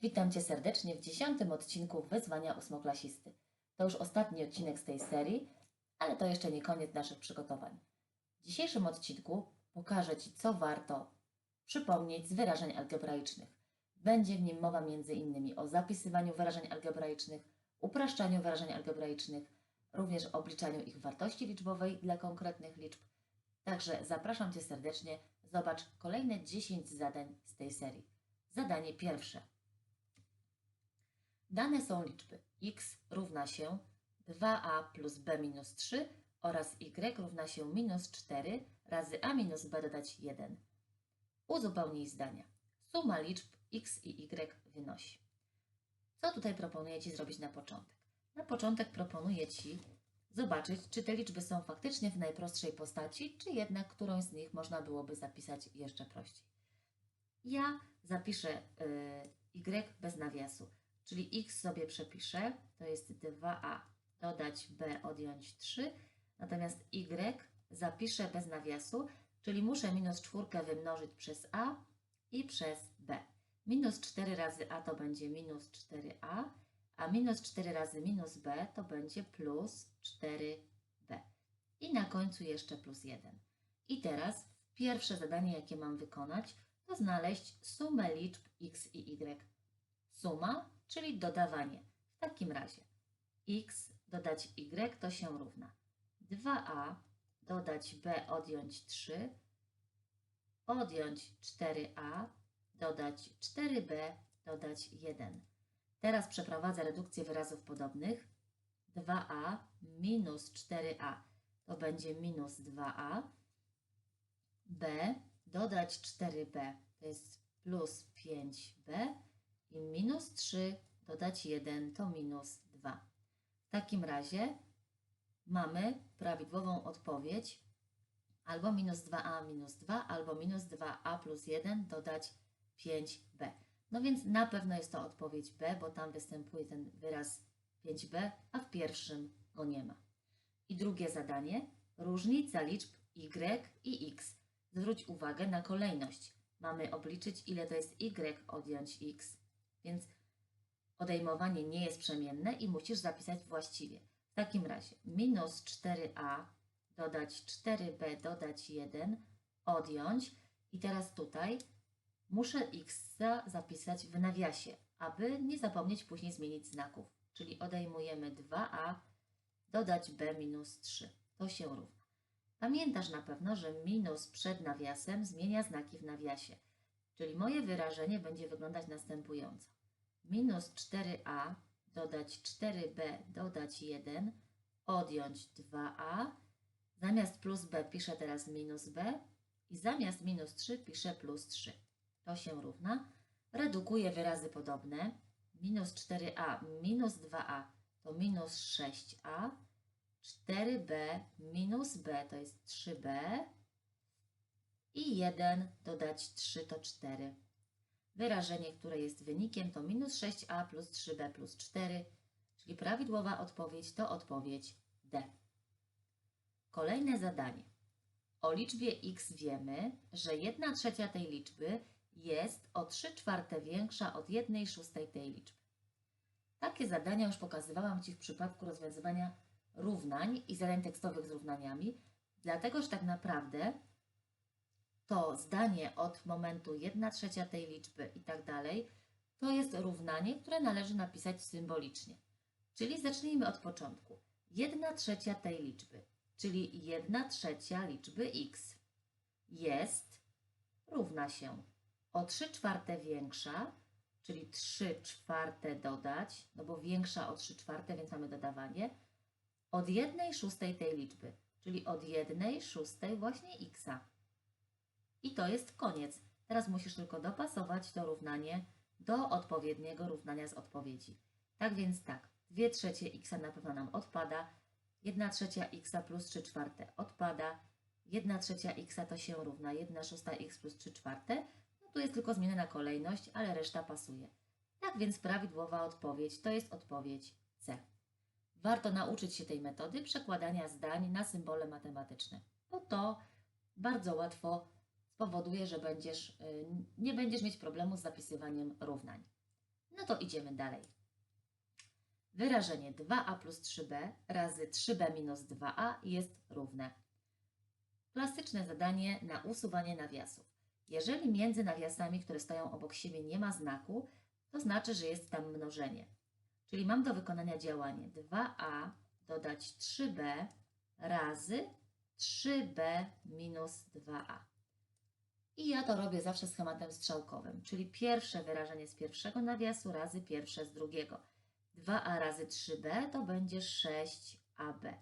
Witam Cię serdecznie w dziesiątym odcinku Wyzwania ósmoklasisty. To już ostatni odcinek z tej serii, ale to jeszcze nie koniec naszych przygotowań. W dzisiejszym odcinku pokażę Ci, co warto przypomnieć z wyrażeń algebraicznych. Będzie w nim mowa m.in. o zapisywaniu wyrażeń algebraicznych, upraszczaniu wyrażeń algebraicznych, również obliczaniu ich wartości liczbowej dla konkretnych liczb. Także zapraszam Cię serdecznie. Zobacz kolejne 10 zadań z tej serii. Zadanie pierwsze. Dane są liczby x równa się 2a plus b minus 3 oraz y równa się minus 4 razy a minus b dodać 1. Uzupełnij zdania. Suma liczb x i y wynosi. Co tutaj proponuję Ci zrobić na początek? Na początek proponuję Ci zobaczyć, czy te liczby są faktycznie w najprostszej postaci, czy jednak którąś z nich można byłoby zapisać jeszcze prościej. Ja zapiszę y, y bez nawiasu, czyli x sobie przepiszę, to jest 2a, dodać b, odjąć 3, natomiast y zapiszę bez nawiasu, czyli muszę minus czwórkę wymnożyć przez a i przez b. Minus 4 razy a to będzie minus 4a, a minus 4 razy minus b to będzie plus 4b. I na końcu jeszcze plus 1. I teraz pierwsze zadanie, jakie mam wykonać, to znaleźć sumę liczb x i y. Suma, czyli dodawanie. W takim razie x dodać y to się równa 2a dodać b odjąć 3, odjąć 4a, dodać 4b, dodać 1. Teraz przeprowadzę redukcję wyrazów podobnych. 2a minus 4a to będzie minus 2a. b dodać 4b to jest plus 5b i minus 3 dodać 1 to minus 2. W takim razie mamy prawidłową odpowiedź albo minus 2a minus 2, albo minus 2a plus 1 dodać 5b. No więc na pewno jest to odpowiedź B, bo tam występuje ten wyraz 5b, a w pierwszym go nie ma. I drugie zadanie, różnica liczb y i x. Zwróć uwagę na kolejność. Mamy obliczyć, ile to jest y odjąć x, więc odejmowanie nie jest przemienne i musisz zapisać właściwie. W takim razie minus 4a dodać 4b dodać 1 odjąć i teraz tutaj muszę x zapisać w nawiasie, aby nie zapomnieć później zmienić znaków. Czyli odejmujemy 2a dodać b minus 3. To się równa. Pamiętasz na pewno, że minus przed nawiasem zmienia znaki w nawiasie. Czyli moje wyrażenie będzie wyglądać następująco. Minus 4a dodać 4b dodać 1 odjąć 2a. Zamiast plus b piszę teraz minus b i zamiast minus 3 piszę plus 3 to się równa. Redukuję wyrazy podobne. Minus 4a minus 2a to minus 6a. 4b minus b to jest 3b. I 1 dodać 3 to 4. Wyrażenie, które jest wynikiem to minus 6a plus 3b plus 4, czyli prawidłowa odpowiedź to odpowiedź D. Kolejne zadanie. O liczbie x wiemy, że 1 trzecia tej liczby jest o 3 czwarte większa od 1 szóstej tej liczby. Takie zadania już pokazywałam Ci w przypadku rozwiązywania równań i zadań tekstowych z równaniami, dlatego że tak naprawdę to zdanie od momentu 1 trzecia tej liczby i tak dalej, to jest równanie, które należy napisać symbolicznie. Czyli zacznijmy od początku. 1 trzecia tej liczby, czyli 1 trzecia liczby x jest równa się o 3 czwarte większa, czyli 3 czwarte dodać, no bo większa o 3 czwarte, więc mamy dodawanie, od 1 szóstej tej liczby, czyli od 1 szóstej właśnie x. I to jest koniec. Teraz musisz tylko dopasować to równanie do odpowiedniego równania z odpowiedzi. Tak więc tak, 2 trzecie x na pewno nam odpada, 1 trzecia x plus 3 czwarte odpada, 1 trzecia x to się równa 1 szósta x plus 3 czwarte, tu jest tylko zmieniona kolejność, ale reszta pasuje. Tak więc prawidłowa odpowiedź to jest odpowiedź C. Warto nauczyć się tej metody przekładania zdań na symbole matematyczne, bo to bardzo łatwo spowoduje, że będziesz, y, nie będziesz mieć problemu z zapisywaniem równań. No to idziemy dalej. Wyrażenie 2a plus 3b razy 3b minus 2a jest równe. Klasyczne zadanie na usuwanie nawiasów. Jeżeli między nawiasami, które stoją obok siebie, nie ma znaku, to znaczy, że jest tam mnożenie. Czyli mam do wykonania działanie 2a dodać 3b razy 3b minus 2a. I ja to robię zawsze schematem strzałkowym, czyli pierwsze wyrażenie z pierwszego nawiasu razy pierwsze z drugiego. 2a razy 3b to będzie 6ab.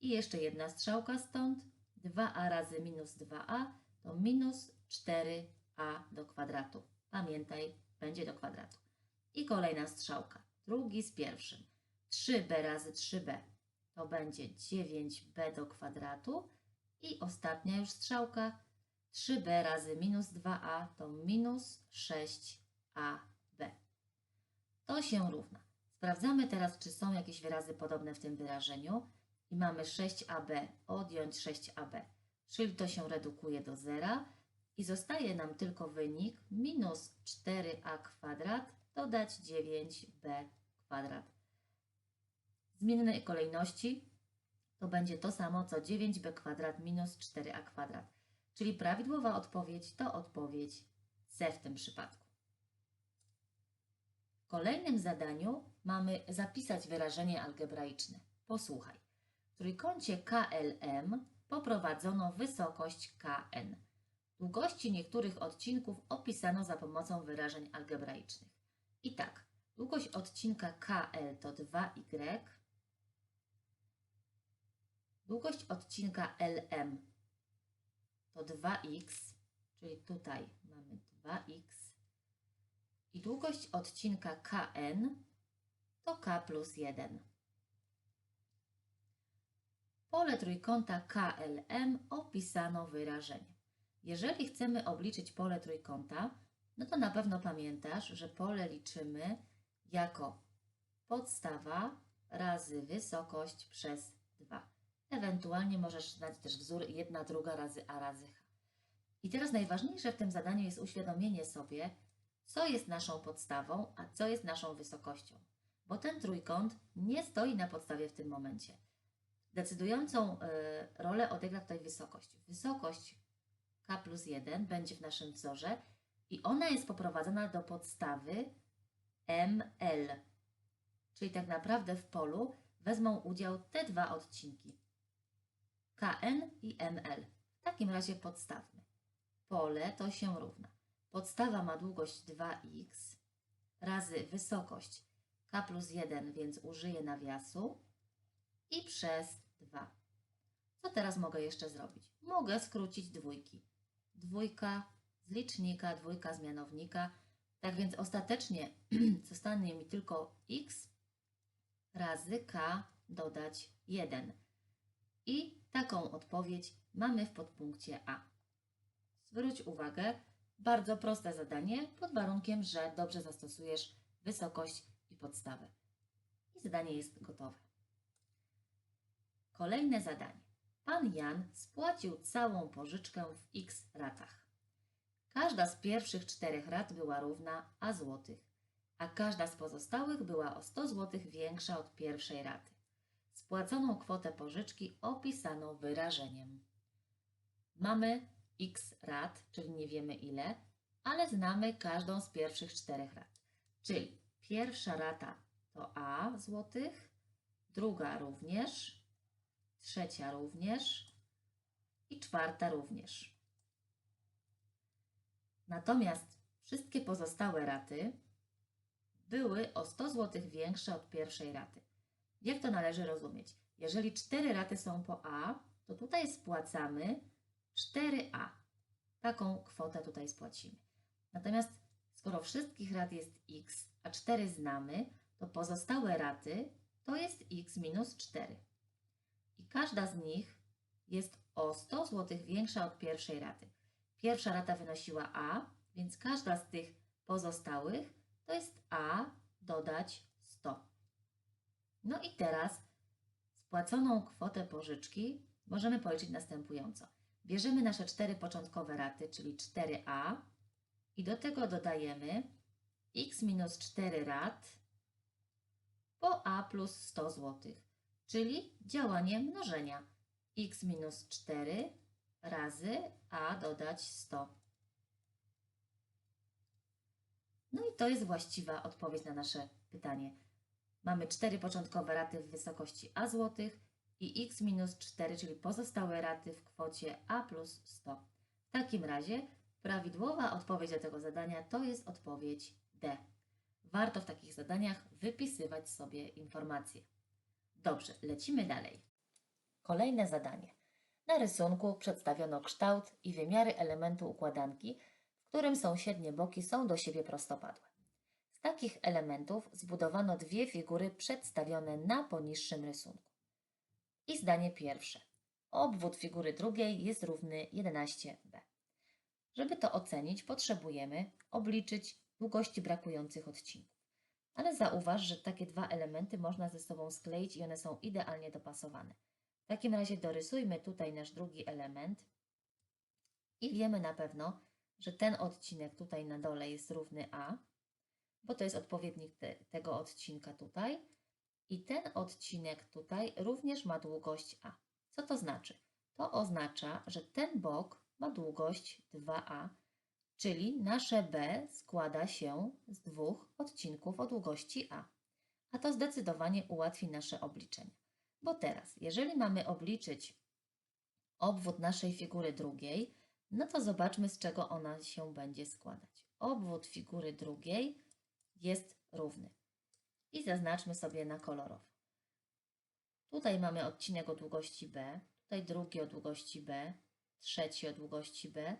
I jeszcze jedna strzałka stąd. 2a razy minus 2a to minus 4a do kwadratu. Pamiętaj, będzie do kwadratu. I kolejna strzałka. Drugi z pierwszym. 3b razy 3b to będzie 9b do kwadratu. I ostatnia już strzałka. 3b razy minus 2a to minus 6ab. To się równa. Sprawdzamy teraz, czy są jakieś wyrazy podobne w tym wyrażeniu. I mamy 6ab odjąć 6ab, czyli to się redukuje do zera. I zostaje nam tylko wynik minus 4a kwadrat dodać 9b kwadrat. Zmiennej kolejności to będzie to samo, co 9b kwadrat minus 4a kwadrat. Czyli prawidłowa odpowiedź to odpowiedź C w tym przypadku. W kolejnym zadaniu mamy zapisać wyrażenie algebraiczne. Posłuchaj. W trójkącie KLM poprowadzono wysokość KN. Długości niektórych odcinków opisano za pomocą wyrażeń algebraicznych. I tak, długość odcinka KL to 2y, długość odcinka LM to 2x, czyli tutaj mamy 2x i długość odcinka KN to k plus 1. Pole trójkąta KLM opisano wyrażenie. Jeżeli chcemy obliczyć pole trójkąta, no to na pewno pamiętasz, że pole liczymy jako podstawa razy wysokość przez 2. Ewentualnie możesz znać też wzór 1 druga razy a razy h. I teraz najważniejsze w tym zadaniu jest uświadomienie sobie, co jest naszą podstawą, a co jest naszą wysokością. Bo ten trójkąt nie stoi na podstawie w tym momencie. Decydującą y, rolę odegra tutaj wysokość. Wysokość k plus 1 będzie w naszym wzorze i ona jest poprowadzona do podstawy ml. Czyli tak naprawdę w polu wezmą udział te dwa odcinki. KN i ML. W takim razie podstawmy. Pole to się równa. Podstawa ma długość 2x razy wysokość k plus 1, więc użyję nawiasu i przez 2. Co teraz mogę jeszcze zrobić? Mogę skrócić dwójki. Dwójka z licznika, dwójka z mianownika. Tak więc ostatecznie zostanie mi tylko x razy k dodać 1. I taką odpowiedź mamy w podpunkcie A. Zwróć uwagę, bardzo proste zadanie pod warunkiem, że dobrze zastosujesz wysokość i podstawę. I zadanie jest gotowe. Kolejne zadanie. Pan Jan spłacił całą pożyczkę w x ratach. Każda z pierwszych czterech rat była równa a złotych, a każda z pozostałych była o 100 złotych większa od pierwszej raty. Spłaconą kwotę pożyczki opisano wyrażeniem. Mamy x rat, czyli nie wiemy ile, ale znamy każdą z pierwszych czterech rat. Czyli pierwsza rata to a złotych, druga również, trzecia również i czwarta również. Natomiast wszystkie pozostałe raty były o 100 zł większe od pierwszej raty. Jak to należy rozumieć? Jeżeli cztery raty są po A, to tutaj spłacamy 4A. Taką kwotę tutaj spłacimy. Natomiast skoro wszystkich rat jest x, a 4 znamy, to pozostałe raty to jest x minus 4. I każda z nich jest o 100 zł większa od pierwszej raty. Pierwsza rata wynosiła a, więc każda z tych pozostałych to jest a dodać 100. No i teraz spłaconą kwotę pożyczki możemy policzyć następująco. Bierzemy nasze cztery początkowe raty, czyli 4a i do tego dodajemy x minus 4 rad po a plus 100 zł, czyli działanie mnożenia. x minus 4 razy a dodać 100. No i to jest właściwa odpowiedź na nasze pytanie. Mamy cztery początkowe raty w wysokości a złotych i x minus 4, czyli pozostałe raty w kwocie a plus 100. W takim razie prawidłowa odpowiedź do tego zadania to jest odpowiedź D. Warto w takich zadaniach wypisywać sobie informacje. Dobrze, lecimy dalej. Kolejne zadanie. Na rysunku przedstawiono kształt i wymiary elementu układanki, w którym sąsiednie boki są do siebie prostopadłe. Takich elementów zbudowano dwie figury przedstawione na poniższym rysunku. I zdanie pierwsze. Obwód figury drugiej jest równy 11b. Żeby to ocenić, potrzebujemy obliczyć długości brakujących odcinków. Ale zauważ, że takie dwa elementy można ze sobą skleić i one są idealnie dopasowane. W takim razie dorysujmy tutaj nasz drugi element i wiemy na pewno, że ten odcinek tutaj na dole jest równy A, bo to jest odpowiednik te, tego odcinka tutaj. I ten odcinek tutaj również ma długość A. Co to znaczy? To oznacza, że ten bok ma długość 2A, czyli nasze B składa się z dwóch odcinków o długości A. A to zdecydowanie ułatwi nasze obliczenie. Bo teraz, jeżeli mamy obliczyć obwód naszej figury drugiej, no to zobaczmy, z czego ona się będzie składać. Obwód figury drugiej jest równy. I zaznaczmy sobie na kolorowo. Tutaj mamy odcinek o długości B, tutaj drugi o długości B, trzeci o długości B,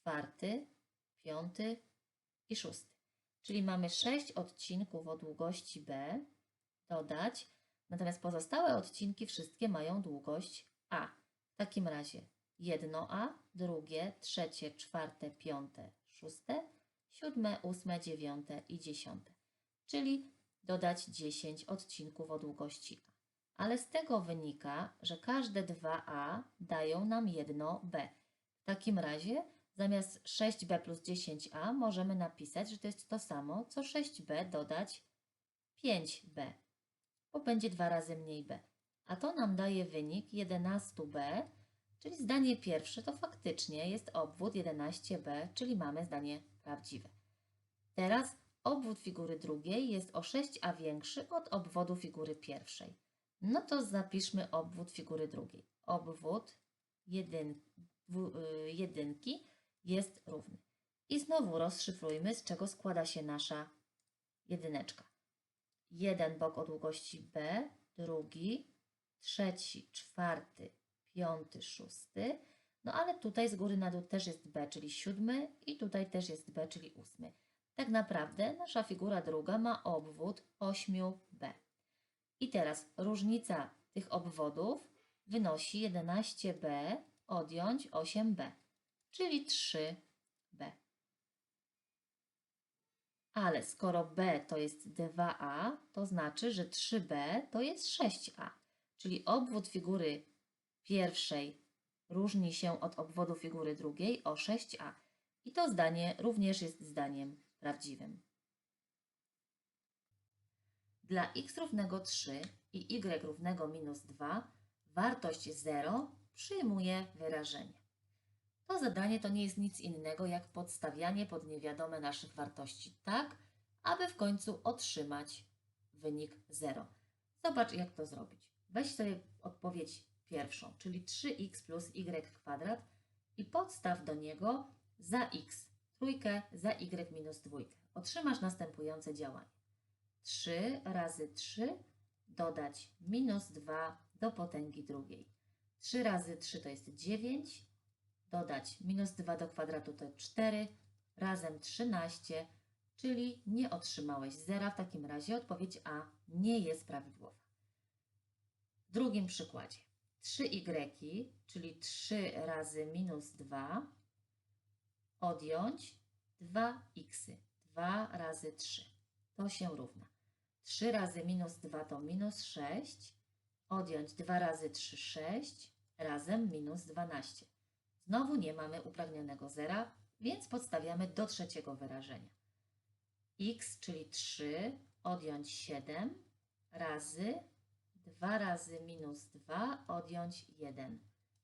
czwarty, piąty i szósty. Czyli mamy sześć odcinków o długości B dodać, natomiast pozostałe odcinki wszystkie mają długość A. W takim razie jedno A, drugie, trzecie, czwarte, piąte, szóste, siódme, ósme, dziewiąte i dziesiąte. Czyli dodać 10 odcinków o długości A. Ale z tego wynika, że każde 2A dają nam jedno B. W takim razie zamiast 6B plus 10A możemy napisać, że to jest to samo, co 6B dodać 5B, bo będzie dwa razy mniej B. A to nam daje wynik 11B, czyli zdanie pierwsze to faktycznie jest obwód 11B, czyli mamy zdanie prawdziwe. Teraz obwód figury drugiej jest o 6a większy od obwodu figury pierwszej. No to zapiszmy obwód figury drugiej. Obwód jedyn, dwu, y, jedynki jest równy. I znowu rozszyfrujmy, z czego składa się nasza jedyneczka. Jeden bok o długości b, drugi, trzeci, czwarty, piąty, szósty. No ale tutaj z góry na dół też jest b, czyli siódmy i tutaj też jest b, czyli ósmy. Tak naprawdę nasza figura druga ma obwód 8b. I teraz różnica tych obwodów wynosi 11b odjąć 8b, czyli 3b. Ale skoro b to jest 2a, to znaczy, że 3b to jest 6a, czyli obwód figury pierwszej różni się od obwodu figury drugiej o 6a. I to zdanie również jest zdaniem prawdziwym. Dla x równego 3 i y równego minus 2 wartość 0 przyjmuje wyrażenie. To zadanie to nie jest nic innego jak podstawianie pod niewiadome naszych wartości tak, aby w końcu otrzymać wynik 0. Zobacz jak to zrobić. Weź sobie odpowiedź pierwszą, czyli 3x plus y kwadrat i podstaw do niego za x trójkę za y minus dwójkę. Otrzymasz następujące działanie. 3 razy 3 dodać minus 2 do potęgi drugiej. 3 razy 3 to jest 9, dodać minus 2 do kwadratu to 4, razem 13, czyli nie otrzymałeś zera. W takim razie odpowiedź A nie jest prawidłowa. W drugim przykładzie 3y, czyli 3 razy minus 2 odjąć 2x. 2 razy 3 to się równa. 3 razy minus 2 to minus 6. Odjąć 2 razy 3, 6. Razem minus 12. Znowu nie mamy upragnionego zera, więc podstawiamy do trzeciego wyrażenia. x, czyli 3, odjąć 7 razy 2 razy minus 2 odjąć 1.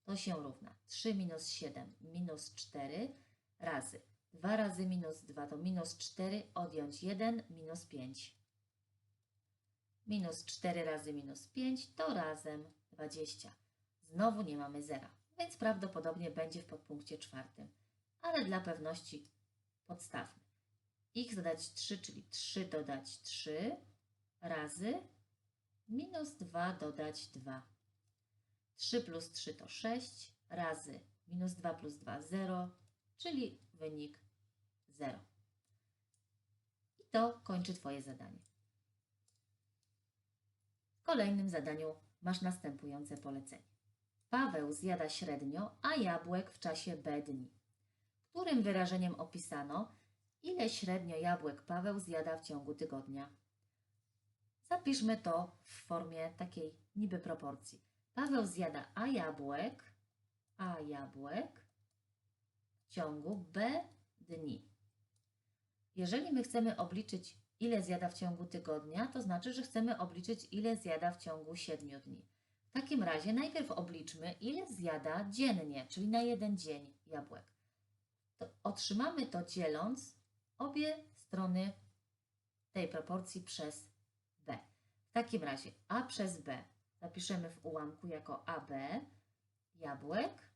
To się równa 3 minus 7 minus 4 razy 2 razy minus 2 to minus 4 odjąć 1 minus 5. Minus 4 razy minus 5 to razem 20. Znowu nie mamy zera, więc prawdopodobnie będzie w podpunkcie czwartym. Ale dla pewności podstawmy. x dodać 3, czyli 3 dodać 3 razy minus 2 dodać 2. 3 plus 3 to 6 razy minus 2 plus 2 0, czyli wynik 0. I to kończy Twoje zadanie. W kolejnym zadaniu masz następujące polecenie. Paweł zjada średnio, a jabłek w czasie B dni. Którym wyrażeniem opisano, ile średnio jabłek Paweł zjada w ciągu tygodnia? Zapiszmy to w formie takiej niby proporcji. Paweł zjada a jabłek, a jabłek w ciągu B dni. Jeżeli my chcemy obliczyć, ile zjada w ciągu tygodnia, to znaczy, że chcemy obliczyć, ile zjada w ciągu 7 dni. W takim razie najpierw obliczmy, ile zjada dziennie, czyli na jeden dzień jabłek. To otrzymamy to dzieląc obie strony tej proporcji przez. W takim razie a przez b zapiszemy w ułamku jako ab jabłek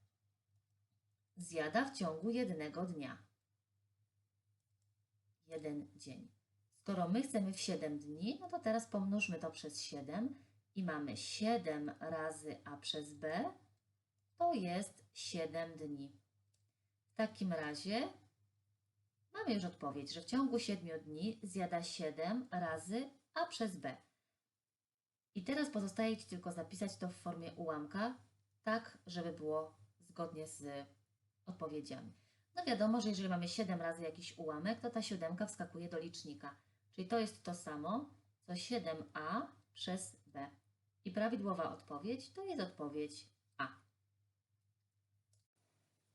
zjada w ciągu jednego dnia. Jeden dzień. Skoro my chcemy w 7 dni, no to teraz pomnóżmy to przez 7 i mamy 7 razy a przez b, to jest 7 dni. W takim razie mamy już odpowiedź, że w ciągu 7 dni zjada 7 razy a przez b. I teraz pozostaje Ci tylko zapisać to w formie ułamka, tak żeby było zgodnie z odpowiedziami. No wiadomo, że jeżeli mamy 7 razy jakiś ułamek, to ta siódemka wskakuje do licznika. Czyli to jest to samo, co 7a przez b. I prawidłowa odpowiedź to jest odpowiedź A.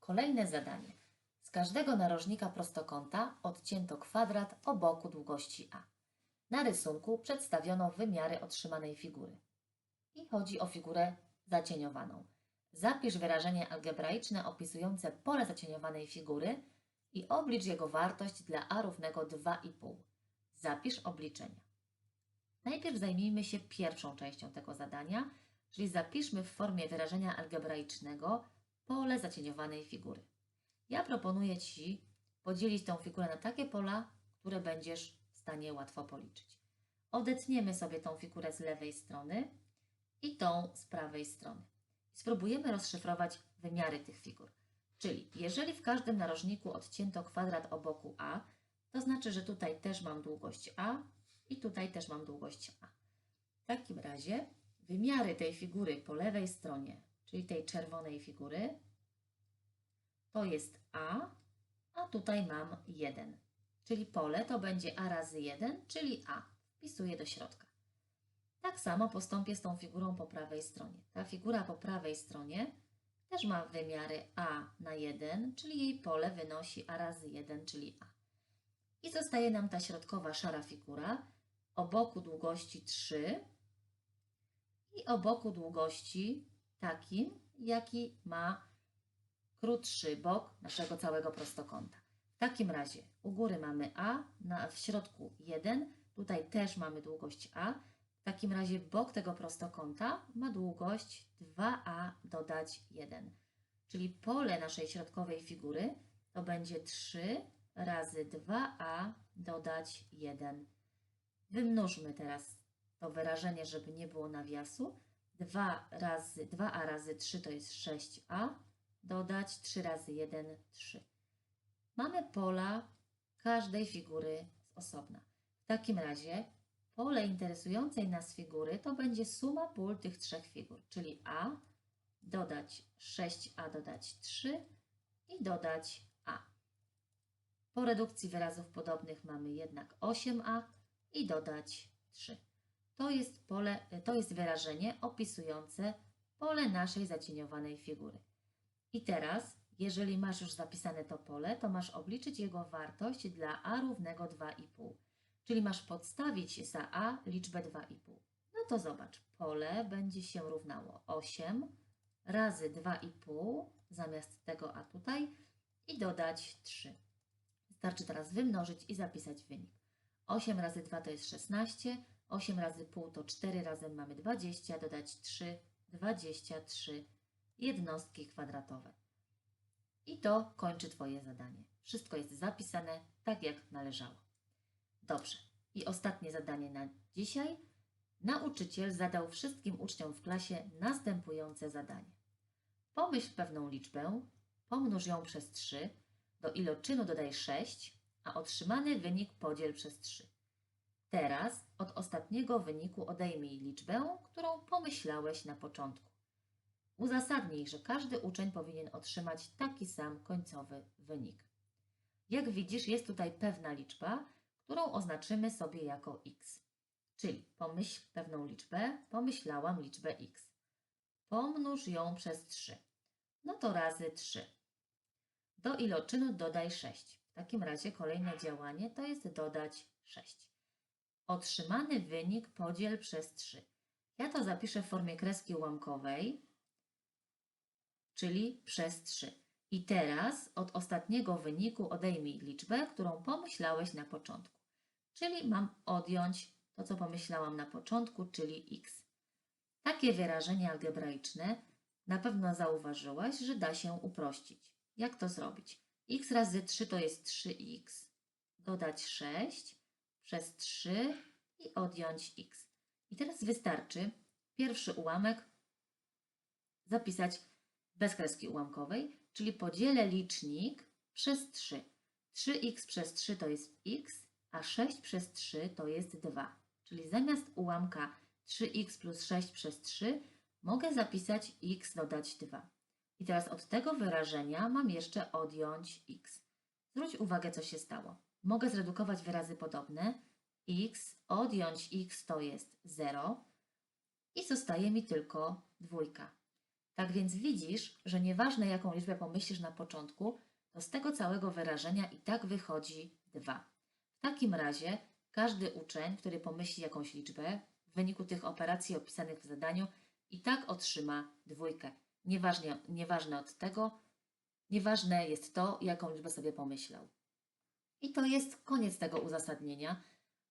Kolejne zadanie. Z każdego narożnika prostokąta odcięto kwadrat o boku długości A. Na rysunku przedstawiono wymiary otrzymanej figury. I chodzi o figurę zacieniowaną. Zapisz wyrażenie algebraiczne opisujące pole zacieniowanej figury i oblicz jego wartość dla a równego 2,5. Zapisz obliczenia. Najpierw zajmijmy się pierwszą częścią tego zadania, czyli zapiszmy w formie wyrażenia algebraicznego pole zacieniowanej figury. Ja proponuję Ci podzielić tą figurę na takie pola, które będziesz stanie łatwo policzyć. Odetniemy sobie tą figurę z lewej strony i tą z prawej strony. Spróbujemy rozszyfrować wymiary tych figur. Czyli jeżeli w każdym narożniku odcięto kwadrat o boku A, to znaczy, że tutaj też mam długość A i tutaj też mam długość A. W takim razie wymiary tej figury po lewej stronie, czyli tej czerwonej figury, to jest A, a tutaj mam 1. Czyli pole to będzie A razy 1, czyli A. Wpisuję do środka. Tak samo postąpię z tą figurą po prawej stronie. Ta figura po prawej stronie też ma wymiary A na 1, czyli jej pole wynosi A razy 1, czyli A. I zostaje nam ta środkowa szara figura o boku długości 3 i o boku długości takim, jaki ma krótszy bok naszego całego prostokąta. W takim razie u góry mamy A, na, w środku 1, tutaj też mamy długość A. W takim razie bok tego prostokąta ma długość 2A dodać 1. Czyli pole naszej środkowej figury to będzie 3 razy 2a dodać 1. Wymnóżmy teraz to wyrażenie, żeby nie było nawiasu. 2 razy 2a razy 3 to jest 6a, dodać 3 razy 1, 3. Mamy pola każdej figury z osobna. W takim razie pole interesującej nas figury to będzie suma pól tych trzech figur, czyli a dodać 6a dodać 3 i dodać po redukcji wyrazów podobnych mamy jednak 8a i dodać 3. To jest, pole, to jest wyrażenie opisujące pole naszej zacieniowanej figury. I teraz, jeżeli masz już zapisane to pole, to masz obliczyć jego wartość dla a równego 2,5. czyli masz podstawić za a liczbę 2,5. No to zobacz, pole będzie się równało 8 razy 2,5 zamiast tego a tutaj i dodać 3. Wystarczy teraz wymnożyć i zapisać wynik. 8 razy 2 to jest 16, 8 razy pół to 4, razem mamy 20, dodać 3, 23 jednostki kwadratowe. I to kończy Twoje zadanie. Wszystko jest zapisane tak, jak należało. Dobrze. I ostatnie zadanie na dzisiaj. Nauczyciel zadał wszystkim uczniom w klasie następujące zadanie. Pomyśl pewną liczbę, pomnóż ją przez 3, do iloczynu dodaj 6, a otrzymany wynik podziel przez 3. Teraz od ostatniego wyniku odejmij liczbę, którą pomyślałeś na początku. Uzasadnij, że każdy uczeń powinien otrzymać taki sam końcowy wynik. Jak widzisz, jest tutaj pewna liczba, którą oznaczymy sobie jako x. Czyli pomyśl pewną liczbę, pomyślałam liczbę x. Pomnóż ją przez 3. No to razy 3. Do iloczynu dodaj 6. W takim razie kolejne działanie to jest dodać 6. Otrzymany wynik podziel przez 3. Ja to zapiszę w formie kreski ułamkowej, czyli przez 3. I teraz od ostatniego wyniku odejmij liczbę, którą pomyślałeś na początku. Czyli mam odjąć to, co pomyślałam na początku, czyli x. Takie wyrażenie algebraiczne na pewno zauważyłaś, że da się uprościć. Jak to zrobić? x razy 3 to jest 3x. Dodać 6 przez 3 i odjąć x. I teraz wystarczy pierwszy ułamek zapisać bez kreski ułamkowej, czyli podzielę licznik przez 3. 3x przez 3 to jest x, a 6 przez 3 to jest 2. Czyli zamiast ułamka 3x plus 6 przez 3 mogę zapisać x dodać 2. I teraz od tego wyrażenia mam jeszcze odjąć x. Zwróć uwagę, co się stało. Mogę zredukować wyrazy podobne. x odjąć x to jest 0 i zostaje mi tylko dwójka. Tak więc widzisz, że nieważne jaką liczbę pomyślisz na początku, to z tego całego wyrażenia i tak wychodzi 2. W takim razie każdy uczeń, który pomyśli jakąś liczbę, w wyniku tych operacji opisanych w zadaniu, i tak otrzyma dwójkę. Nieważne, nieważne od tego, nieważne jest to, jaką liczbę sobie pomyślał. I to jest koniec tego uzasadnienia,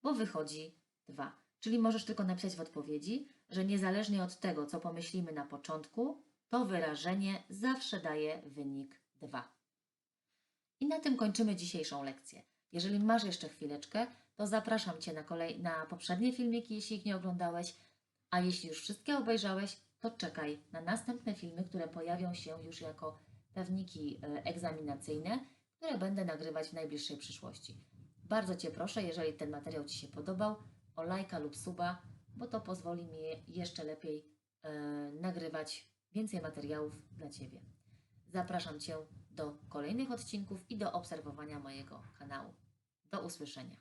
bo wychodzi 2. Czyli możesz tylko napisać w odpowiedzi, że niezależnie od tego, co pomyślimy na początku, to wyrażenie zawsze daje wynik 2. I na tym kończymy dzisiejszą lekcję. Jeżeli masz jeszcze chwileczkę, to zapraszam Cię na, kolej, na poprzednie filmiki, jeśli ich nie oglądałeś, a jeśli już wszystkie obejrzałeś, to czekaj na następne filmy, które pojawią się już jako pewniki e, egzaminacyjne, które będę nagrywać w najbliższej przyszłości. Bardzo Cię proszę, jeżeli ten materiał Ci się podobał, o lajka lub suba, bo to pozwoli mi jeszcze lepiej e, nagrywać więcej materiałów dla Ciebie. Zapraszam Cię do kolejnych odcinków i do obserwowania mojego kanału. Do usłyszenia.